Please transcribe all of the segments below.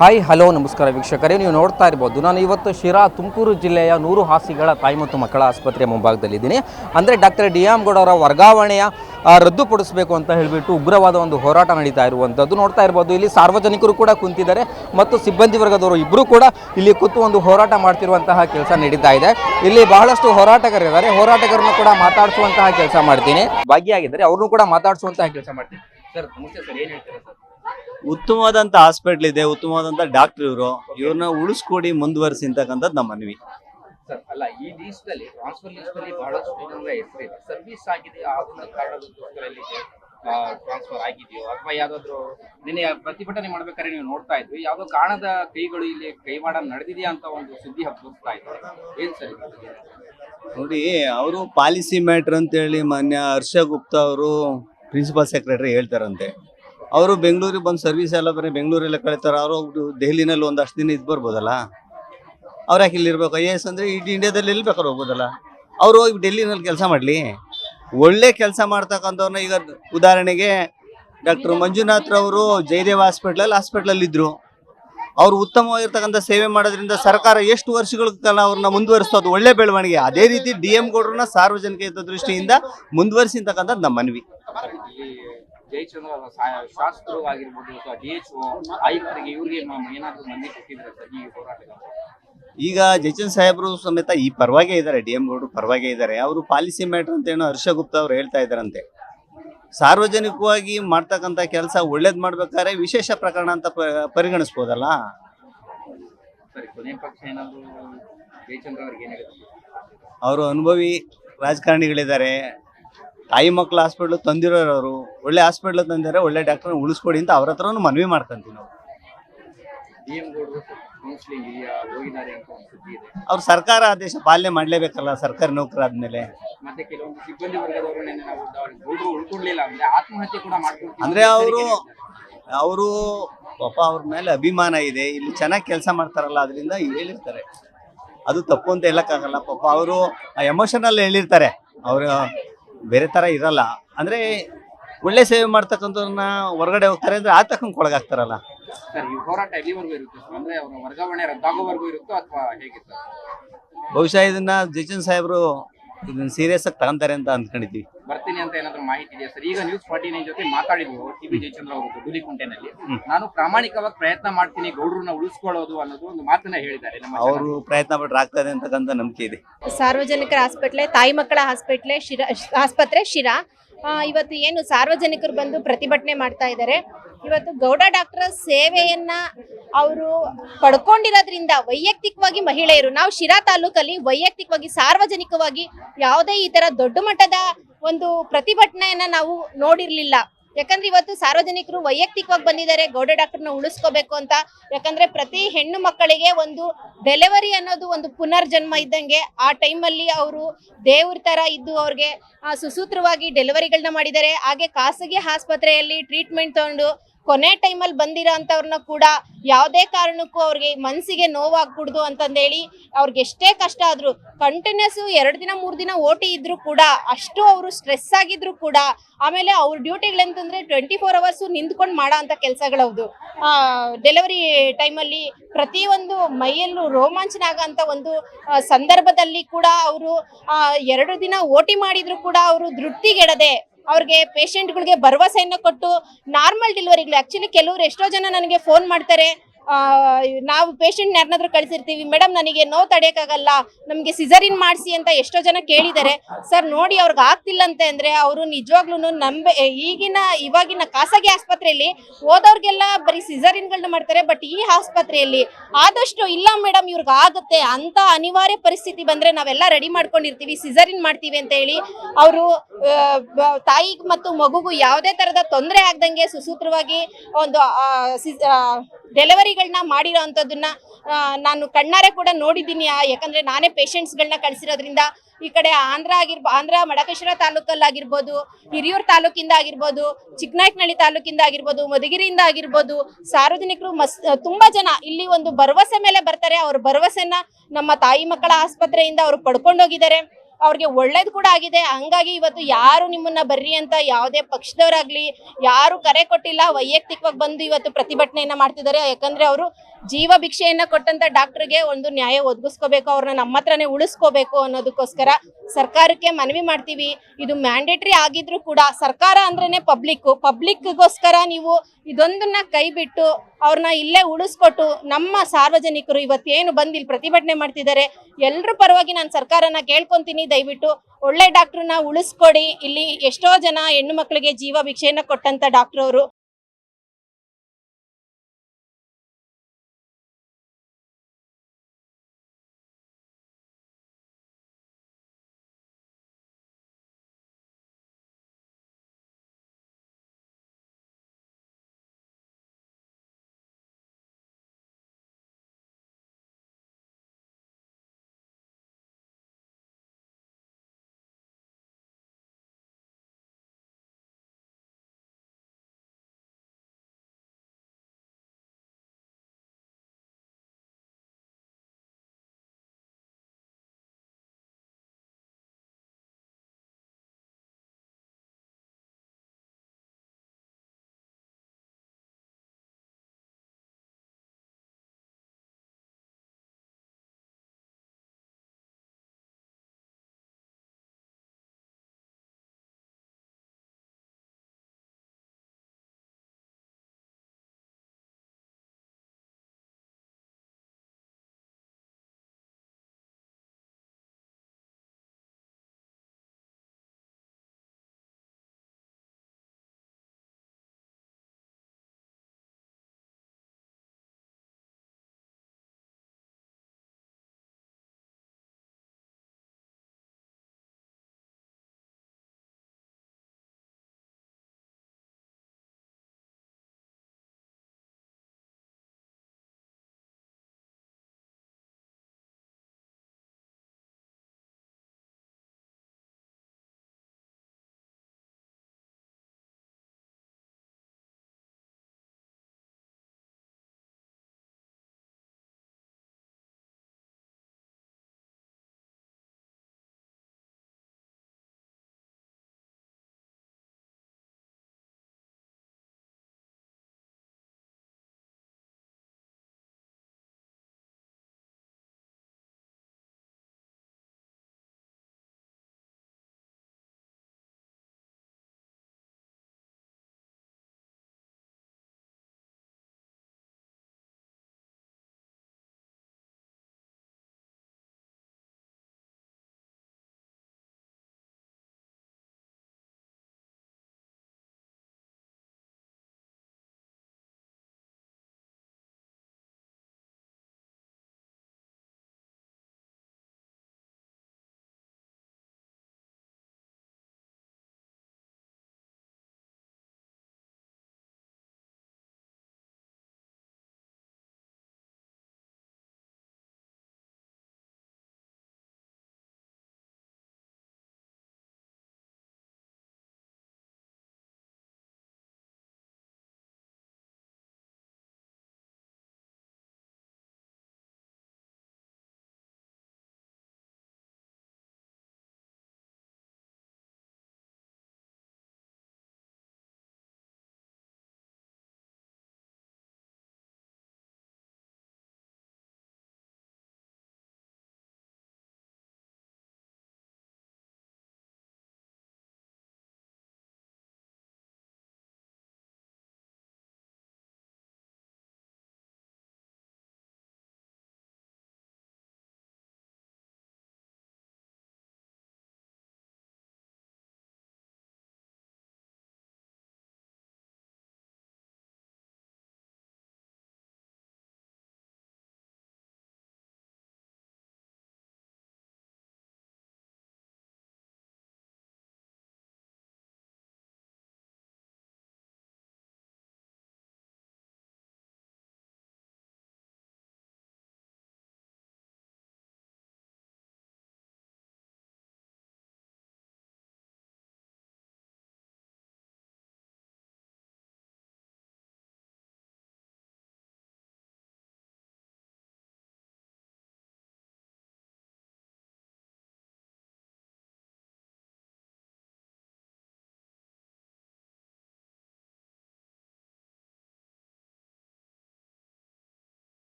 Hi, hello, ನಮಸ್ಕಾರ ವೀಕ್ಷಕರೇ. ನೀವು ನೋಡ್ತಾ ಇರ್ಬೋದು, ನಾನು ಇವತ್ತು ಶಿರಾ ತುಮಕೂರು ಜಿಲ್ಲೆಯ ನೂರು ಹಾಸಿಗಳ ತಾಯಿ ಮತ್ತು ಮಕ್ಕಳ ಆಸ್ಪತ್ರೆಯ ಮುಂಭಾಗದಲ್ಲಿದ್ದೀನಿ ಅಂದರೆ ಡಾಕ್ಟರ್ ಡಿ ಎಂ ಗೌಡ ಅವರ ವರ್ಗಾವಣೆಯ ರದ್ದುಪಡಿಸಬೇಕು ಅಂತ ಹೇಳಿಬಿಟ್ಟು ಉಗ್ರವಾದ ಒಂದು ಹೋರಾಟ ನಡೀತಾ ಇರುವಂಥದ್ದು ನೋಡ್ತಾ ಇರ್ಬೋದು. ಇಲ್ಲಿ ಸಾರ್ವಜನಿಕರು ಕೂಡ ಕುಂತಿದ್ದಾರೆ ಮತ್ತು ಸಿಬ್ಬಂದಿ ವರ್ಗದವರು ಇಬ್ಬರು ಕೂಡ ಇಲ್ಲಿ ಕೂತು ಒಂದು ಹೋರಾಟ ಮಾಡ್ತಿರುವಂತಹ ಕೆಲಸ ನಡೀತಾ ಇದೆ. ಇಲ್ಲಿ ಬಹಳಷ್ಟು ಹೋರಾಟಗಾರರಿದ್ದಾರೆ. ಹೋರಾಟಗಾರರನ್ನು ಕೂಡ ಮಾತಾಡಿಸುವಂತಹ ಕೆಲಸ ಮಾಡ್ತೀನಿ. ಭಾಗಿಯಾಗಿದ್ದಾರೆ ಅವ್ರನ್ನೂ ಕೂಡ ಮಾತಾಡಿಸುವಂತಹ ಕೆಲಸ ಮಾಡ್ತೀನಿ. ಸರ್, ನಮಸ್ತೆ ಸರ್, ಏನು ಹೇಳ್ತೀರಾ ಸರ್? ಉತ್ತಮವಾದಂತ ಹಾಸ್ಪಿಟ್ಲ್ ಇದೆ ಉತ್ತಮವಾದಂತ ಡಾಕ್ಟರ್ ಇವರು. ಇವ್ರನ್ನ ಉಳಿಸ್ಕೊಡಿ ಮುಂದುವರಿಸಿ ಅಂತಕ್ಕಂಥದ್ದು ನಮ್ಮ ಮನವಿ. ಸರ್ ಅಲ್ಲ ಈ ಲಿಸ್ಟಲ್ಲಿ ಟ್ರಾನ್ಸ್ಫರ್ ಲಿಸ್ಟಲ್ಲಿ ಬಹಳಷ್ಟು ಜನರ ಹೆಸರಿದೆ. ಸರ್ವಿಸ್ ಆಗಿದೆ ಆದ ಕಾರಣಕ್ಕೋಸ್ಕರ ಇಲ್ಲಿ ಟ್ರಾನ್ಸ್ಫರ್ ಆಗಿದೆಯೋ? ಅಥವಾ ಯಾವ್ದಾದ್ರು ನಿನ್ನೆ ಪ್ರತಿಭಟನೆ ಮಾಡ್ಬೇಕಾದ್ರೆ ನೀವು ನೋಡ್ತಾ ಇದ್ವಿ ಯಾವ್ದೋ ಕಾರಣದ ಕೈಗಳು ಇಲ್ಲಿ ಕೈವಾಡ ನಡೆದಿದೆಯಾ ಅಂತ ಒಂದು ಸುದ್ದಿ ಹಬ್ಬಿಸ್ತಾ ಇದ್ರು. ಏನ್ ಸರ್ ನೋಡಿ ಅವರು ಪಾಲಿಸಿ ಮ್ಯಾಟ್ರ್ ಅಂತೇಳಿ ಮಾನ್ಯ ಹರ್ಷ ಗುಪ್ತಾ ಅವರು ಪ್ರಿನ್ಸಿಪಲ್ ಸೆಕ್ರೆಟರಿ ಹೇಳ್ತಾರಂತೆ. ಅವರು ಬೆಂಗಳೂರಿಗೆ ಬಂದು ಸರ್ವಿಸ್ ಎಲ್ಲ ಬರೀ ಬೆಂಗಳೂರಲ್ಲೇ ಕಳೀತಾರೆ. ಅವರು ದೆಹಲಿನಲ್ಲಿ ಒಂದಷ್ಟು ದಿನ ಇದು ಬರ್ಬೋದಲ್ಲ? ಅವ್ರು ಯಾಕೆ ಇಲ್ಲಿರ್ಬೇಕು? ಐ ಎ ಎಸ್ ಅಂದರೆ ಇಡೀ ಇಂಡಿಯಾದಲ್ಲಿ ಎಲ್ಲಿ ಬೇಕಾದ್ರೆ ಹೋಗ್ಬೋದಲ್ಲ? ಅವರು ಹೋಗಿ ಡೆಲ್ಲಿನಲ್ಲಿ ಕೆಲಸ ಮಾಡಲಿ? ಒಳ್ಳೆ ಕೆಲಸ ಮಾಡ್ತಕ್ಕಂಥವ್ರನ್ನ ಈಗ ಉದಾಹರಣೆಗೆ ಡಾಕ್ಟರ್ ಮಂಜುನಾಥ್ರವರು ಜಯದೇವ್ ಹಾಸ್ಪಿಟ್ಲಲ್ಲಿ ಹಾಸ್ಪಿಟ್ಲಲ್ಲಿ ಇದ್ರು. ಅವರು ಉತ್ತಮವಾಗಿರ್ತಕ್ಕಂಥ ಸೇವೆ ಮಾಡೋದ್ರಿಂದ ಸರ್ಕಾರ ಎಷ್ಟು ವರ್ಷಗಳ ಕಾಲ ಅವ್ರನ್ನ ಮುಂದುವರಿಸೋದು ಒಳ್ಳೆ ಬೆಳವಣಿಗೆ. ಅದೇ ರೀತಿ ಡಿ ಎಂ ಗೌಡ್ರನ್ನ ಸಾರ್ವಜನಿಕ ದೃಷ್ಟಿಯಿಂದ ಮುಂದುವರಿಸಿರ್ತಕ್ಕಂಥದ್ದು ನಮ್ಮ ಮನವಿ. ಜಯಚಂದ್ರ ಶಾಸಕರು ಆಗಿರ್ಬೋದು ಅಥವಾ ಡಿ ಎಚ್ ಆಯುಕ್ತರಿಗೆ ಇವರಿಗೆ ಏನಾದರೂ ಮಂದಿ ಕೊಟ್ಟಿದ್ರೆ ಸರ್ ಈ ಹೋರಾಟಗಾರ ಈಗ ಜಯಚಂದ್ ಸಾಹೇಬರು ಸಮೇತ ಈ ಪರವಾಗೇ ಇದ್ದಾರೆ ಡಿ ಎಂ ಗೌಡರು ಪರವಾಗೇ ಇದ್ದಾರೆ. ಅವರು ಪಾಲಿಸಿ ಮ್ಯಾಟ್ರ್ ಅಂತ ಏನೋ ಹರ್ಷ ಗುಪ್ತಾ ಅವ್ರು ಹೇಳ್ತಾ ಇದ್ದಾರಂತೆ. ಸಾರ್ವಜನಿಕವಾಗಿ ಮಾಡ್ತಕ್ಕಂಥ ಕೆಲಸ ಒಳ್ಳೇದು ಮಾಡ್ಬೇಕಾದ್ರೆ ವಿಶೇಷ ಪ್ರಕರಣ ಅಂತ ಪರಿಗಣಿಸ್ಬೋದಲ್ಲ? ಜಯಚಂದ್ರ ಅವರು ಅನುಭವಿ ರಾಜಕಾರಣಿಗಳಿದ್ದಾರೆ. ತಾಯಿ ಮಕ್ಕಳ ಹಾಸ್ಪಿಟ್ಲ್ ತಂದಿರೋರು ಅವರು ಒಳ್ಳೆ ಹಾಸ್ಪಿಟ್ಲ್ ತಂದಿದ್ದಾರೆ ಒಳ್ಳೆ ಡಾಕ್ಟರ್ ಉಳಿಸ್ಕೊಡಿ ಅಂತ ಅವ್ರ ಹತ್ರನೂ ಮನವಿ ಮಾಡ್ಕೊಂತೀವಿ ನಾವು. ಅವ್ರ ಸರ್ಕಾರ ಆದೇಶ ಪಾಲನೆ ಮಾಡಲೇಬೇಕಲ್ಲ ಸರ್ಕಾರಿ ನೌಕರ ಆದ್ಮೇಲೆ. ಅಂದ್ರೆ ಅವರು ಅವರು ಪಾಪ ಅವ್ರ ಮೇಲೆ ಅಭಿಮಾನ ಇದೆ ಇಲ್ಲಿ ಚೆನ್ನಾಗಿ ಕೆಲಸ ಮಾಡ್ತಾರಲ್ಲ ಅದರಿಂದ ಹೇಳಿರ್ತಾರೆ. ಅದು ತಪ್ಪು ಅಂತ ಹೇಳಕ್ಕಾಗಲ್ಲ ಪಾಪ ಅವರು ಎಮೋಷನಲ್ ಹೇಳಿರ್ತಾರೆ. ಅವರು ಬೇರೆ ತರ ಇರಲ್ಲ. ಅಂದ್ರೆ ಒಳ್ಳೆ ಸೇವೆ ಮಾಡ್ತಕ್ಕಂಥವ್ರನ್ನ ಹೊರಗಡೆ ಹೋಗ್ತಾರೆ ಅಂದ್ರೆ ಸರ್ ಈ ಹೋರಾಟ ಎಲ್ಲಿವರೆಗೂ ಇರುತ್ತೆ ಸರ್? ಅಂದ್ರೆ ಅವರ ವರ್ಗಾವಣೆ ರದ್ದಾಗೋವರೆಗೂ ಇರುತ್ತೋ ಅಥವಾ ಹೇಗೆ ಸರ್? ಬಹುಶಃ ಇದನ್ನ ಜಿಚನ್ ಸಾಹೇಬರು ಇದನ್ನ ಸೀರಿಯಸ್ ಆಗಿ ತಗೊಂತಾರೆ ಅಂತ ಅಂದ್ಕೊಂಡಿದ್ದೀವಿ ಬರ್ತೀನಿ ಅಂತ ಏನಾದ್ರು ಮಾಹಿತಿ ಇದೆಯಾ ಸರ್? ಈಗ ನ್ಯೂಸ್ ಫಾರ್ಟಿ ನೈನ್ ಜೊತೆ ಮಾತಾಡಿದ್ವು ಟಿ ಬಿ ಜಯಚಂದ್ರ ಅವರು ಗುಲಿಕುಂಟೆನಲ್ಲಿ ನಾನು ಪ್ರಾಮಾಣಿಕವಾಗಿ ಪ್ರಯತ್ನ ಮಾಡ್ತೀನಿ ಗೌಡ್ರನ್ನ ಉಳಿಸ್ಕೊಳ್ಳೋದು ಅನ್ನೋದು ಒಂದು ಮಾತನ್ನ ಹೇಳಿದ್ದಾರೆ ನಮ್ಮ ಅವರು ಪ್ರಯತ್ನ ಪಟ್ರೆ ಆಗ್ತದೆ ಅಂತಕ್ಕಂಥ ನಂಬಿಕೆ ಇದೆ. ಸಾರ್ವಜನಿಕರ ಹಾಸ್ಪಿಟ್ಲೆ ತಾಯಿ ಮಕ್ಕಳ ಹಾಸ್ಪಿಟ್ಲೆ ಶಿರ ಆಸ್ಪತ್ರೆ ಶಿರಾ. ಇವತ್ತು ಏನು ಸಾರ್ವಜನಿಕರು ಬಂದು ಪ್ರತಿಭಟನೆ ಮಾಡ್ತಾ ಇದ್ದಾರೆ. ಇವತ್ತು ಗೌಡ ಡಾಕ್ಟರ್ ಸೇವೆಯನ್ನ ಅವರು ಪಡ್ಕೊಂಡಿರೋದ್ರಿಂದ ವೈಯಕ್ತಿಕವಾಗಿ ಮಹಿಳೆಯರು ನಾವು ಶಿರಾ ತಾಲೂಕಲ್ಲಿ ವೈಯಕ್ತಿಕವಾಗಿ ಸಾರ್ವಜನಿಕವಾಗಿ ಯಾವುದೇ ಈ ತರ ದೊಡ್ಡ ಮಟ್ಟದ ಒಂದು ಪ್ರತಿಭಟನೆಯನ್ನ ನಾವು ನೋಡಿರ್ಲಿಲ್ಲ. ಯಾಕಂದ್ರೆ ಇವತ್ತು ಸಾರ್ವಜನಿಕರು ವೈಯಕ್ತಿಕವಾಗಿ ಬಂದಿದ್ದಾರೆ, ಗೌಡ ಡಾಕ್ಟರ್ನ ಉಳಿಸ್ಕೋಬೇಕು ಅಂತ. ಯಾಕಂದ್ರೆ ಪ್ರತಿ ಹೆಣ್ಣು ಮಕ್ಕಳಿಗೆ ಒಂದು ಡೆಲಿವರಿ ಅನ್ನೋದು ಒಂದು ಪುನರ್ಜನ್ಮ ಇದ್ದಂಗೆ ಆ ಟೈಮಲ್ಲಿ ಅವರು ದೇವ್ರ ತರ ಇದ್ದು ಅವ್ರಿಗೆ ಸುಸೂತ್ರವಾಗಿ ಡೆಲಿವರಿಗಳನ್ನ ಮಾಡಿದ್ದಾರೆ. ಹಾಗೆ ಖಾಸಗಿ ಆಸ್ಪತ್ರೆಯಲ್ಲಿ ಟ್ರೀಟ್ಮೆಂಟ್ ತಗೊಂಡು ಕೊನೆ ಟೈಮಲ್ಲಿ ಬಂದಿರೋ ಅಂಥವ್ರನ್ನ ಕೂಡ ಯಾವುದೇ ಕಾರಣಕ್ಕೂ ಅವ್ರಿಗೆ ಮನಸ್ಸಿಗೆ ನೋವಾಗ್ಬಿಡ್ದು ಅಂತಂದೇಳಿ ಅವ್ರಿಗೆ ಎಷ್ಟೇ ಕಷ್ಟ ಆದರೂ ಕಂಟಿನ್ಯೂಸ್ ಎರಡು ದಿನ, ಮೂರು ದಿನ ಓಟಿ ಇದ್ದರೂ ಕೂಡ, ಅಷ್ಟು ಅವರು ಸ್ಟ್ರೆಸ್ ಆಗಿದ್ರು ಕೂಡ, ಆಮೇಲೆ ಅವ್ರ ಡ್ಯೂಟಿಗಳಂತಂದ್ರೆ ಟ್ವೆಂಟಿ ಫೋರ್ ಅವರ್ಸು ನಿಂತ್ಕೊಂಡು ಮಾಡೋ ಅಂಥ ಕೆಲಸಗಳವ್ದು ಡೆಲಿವರಿ ಟೈಮಲ್ಲಿ ಪ್ರತಿಯೊಂದು ಮೈಯಲ್ಲೂ ರೋಮಾಂಚನ ಆಗಂತ ಒಂದು ಸಂದರ್ಭದಲ್ಲಿ ಕೂಡ ಅವರು ಎರಡು ದಿನ ಓಟಿ ಮಾಡಿದರೂ ಕೂಡ ಅವರು ತೃಪ್ತಿಗೆಡದೆ ಅವ್ರಿಗೆ ಪೇಷಂಟ್ಗಳಿಗೆ ಭರವಸೆಯನ್ನು ಕೊಟ್ಟು ನಾರ್ಮಲ್ ಡೆಲಿವರಿಗಳು ಆ್ಯಕ್ಚುಲಿ ಕೆಲವರು ಎಷ್ಟೋ ಜನ ನನಗೆ ಫೋನ್ ಮಾಡ್ತಾರೆ. ನಾವು ಪೇಷಂಟ್ ಯಾರನ್ನಾದ್ರೂ ಕಳಿಸಿರ್ತೀವಿ ಮೇಡಮ್ ನನಗೆ ನೋವು ತಡೆಯೋಕ್ಕಾಗಲ್ಲ, ನಮಗೆ ಸಿಸರಿನ್ ಮಾಡಿಸಿ ಅಂತ ಎಷ್ಟೋ ಜನ ಕೇಳಿದ್ದಾರೆ ಸರ್ ನೋಡಿ ಅವ್ರಿಗೆ ಆಗ್ತಿಲ್ಲ ಅಂತ ಅಂದರೆ ಅವರು ನಿಜವಾಗ್ಲೂ ನಂಬೆ ಈಗಿನ, ಇವಾಗಿನ ಖಾಸಗಿ ಆಸ್ಪತ್ರೆಯಲ್ಲಿ ಹೋದವ್ರಿಗೆಲ್ಲ ಬರೀ ಸಿಸರಿನ್ಗಳನ್ನ ಮಾಡ್ತಾರೆ ಬಟ್ ಈ ಆಸ್ಪತ್ರೆಯಲ್ಲಿ ಆದಷ್ಟು ಇಲ್ಲ ಮೇಡಮ್ ಇವ್ರಿಗೆ ಆಗುತ್ತೆ ಅಂತ ಅನಿವಾರ್ಯ ಪರಿಸ್ಥಿತಿ ಬಂದರೆ ನಾವೆಲ್ಲ ರೆಡಿ ಮಾಡ್ಕೊಂಡಿರ್ತೀವಿ ಸಿಸರಿನ್ ಮಾಡ್ತೀವಿ ಅಂತ ಹೇಳಿ ಅವರು ತಾಯಿಗೆ ಮತ್ತು ಮಗುಗೂ ಯಾವುದೇ ಥರದ ತೊಂದರೆ ಆಗ್ದಂಗೆ ಸುಸೂತ್ರವಾಗಿ ಒಂದು ಡೆಲಿವರಿಗಳನ್ನ ಮಾಡಿರೋ ಅಂಥದ್ದನ್ನ ನಾನು ಕಣ್ಣಾರೆ ಕೂಡ ನೋಡಿದ್ದೀನಿ. ಯಾಕಂದರೆ ನಾನೇ ಪೇಷಂಟ್ಸ್ಗಳನ್ನ ಕಳಿಸಿರೋದ್ರಿಂದ ಈ ಕಡೆ ಆಂಧ್ರ ಆಗಿರ್ಬ, ಆಂಧ್ರ ಮಡಕೇಶ್ವರ ತಾಲೂಕಲ್ಲಾಗಿರ್ಬೋದು ಹಿರಿಯೂರು ತಾಲೂಕಿಂದ ಆಗಿರ್ಬೋದು ಚಿಕ್ಕನಾಯಕನಹಳ್ಳಿ ತಾಲೂಕಿಂದ ಆಗಿರ್ಬೋದು, ಮಧುಗಿರಿಯಿಂದ ಆಗಿರ್ಬೋದು, ಸಾರ್ವಜನಿಕರು ಮಸ್ ತುಂಬ ಜನ ಇಲ್ಲಿ ಒಂದು ಭರವಸೆ ಮೇಲೆ ಬರ್ತಾರೆ. ಅವ್ರ ಭರವಸೆನ ನಮ್ಮ ತಾಯಿ ಮಕ್ಕಳ ಆಸ್ಪತ್ರೆಯಿಂದ ಅವರು ಪಡ್ಕೊಂಡೋಗಿದ್ದಾರೆ. ಅವ್ರಿಗೆ ಒಳ್ಳೇದು ಕೂಡ ಆಗಿದೆ. ಹಂಗಾಗಿ ಇವತ್ತು ಯಾರು ನಿಮ್ಮನ್ನ ಬರ್ರಿ ಅಂತ ಯಾವುದೇ ಪಕ್ಷದವರಾಗ್ಲಿ, ಯಾರು ಕರೆ ಕೊಟ್ಟಿಲ್ಲ, ವೈಯಕ್ತಿಕವಾಗಿ ಬಂದು ಇವತ್ತು ಪ್ರತಿಭಟನೆಯನ್ನ ಮಾಡ್ತಿದ್ದಾರೆ. ಯಾಕಂದ್ರೆ ಅವರು ಜೀವ ಭಿಕ್ಷೆಯನ್ನ ಕೊಟ್ಟಂತ ಡಾಕ್ಟರ್ಗೆ ಒಂದು ನ್ಯಾಯ ಒದಗಿಸ್ಕೋಬೇಕು, ಅವ್ರನ್ನ ನಮ್ಮ ಹತ್ರನೇ ಉಳಿಸ್ಕೋಬೇಕು ಅನ್ನೋದಕ್ಕೋಸ್ಕರ ಸರ್ಕಾರಕ್ಕೆ ಮನವಿ ಮಾಡ್ತೀವಿ. ಇದು ಮ್ಯಾಂಡೇಟ್ರಿ ಆಗಿದ್ರು ಕೂಡ ಸರ್ಕಾರ ಅಂದ್ರೇನೆ ಪಬ್ಲಿಕ್ ಪಬ್ಲಿಕ್ಗೋಸ್ಕರ ನೀವು ಇದೊಂದನ್ನ ಕೈ ಬಿಟ್ಟು ಅವ್ರನ್ನ ಇಲ್ಲೇ ಉಳಿಸ್ಕೊಟ್ಟು ನಮ್ಮ ಸಾರ್ವಜನಿಕರು ಇವತ್ತೇನು ಬಂದು ಇಲ್ಲಿ ಪ್ರತಿಭಟನೆ ಮಾಡ್ತಿದ್ದಾರೆ ಎಲ್ಲರೂ ಪರವಾಗಿ ನಾನು ಸರ್ಕಾರನ ಕೇಳ್ಕೊಂತೀನಿ, ದಯವಿಟ್ಟು ಒಳ್ಳೆ ಡಾಕ್ಟ್ರನ್ನ ಉಳಿಸ್ಕೊಡಿ. ಇಲ್ಲಿ ಎಷ್ಟೋ ಜನ ಹೆಣ್ಣು ಮಕ್ಕಳಿಗೆ ಜೀವ ಭಿಕ್ಷೆಯನ್ನು ಕೊಟ್ಟಂತ ಡಾಕ್ಟರ್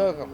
الطاقة